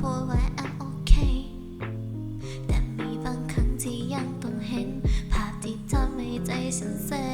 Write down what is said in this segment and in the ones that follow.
พูดว่า I'm okay แต่มีบางครั้งที่ยังต้องเห็น ภาพที่ทำให้ใจฉันเซ็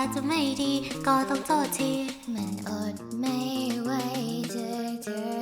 าจจะไม่ดี ก็ต้องโทษที มันอดไม่ไหวเจอเธอ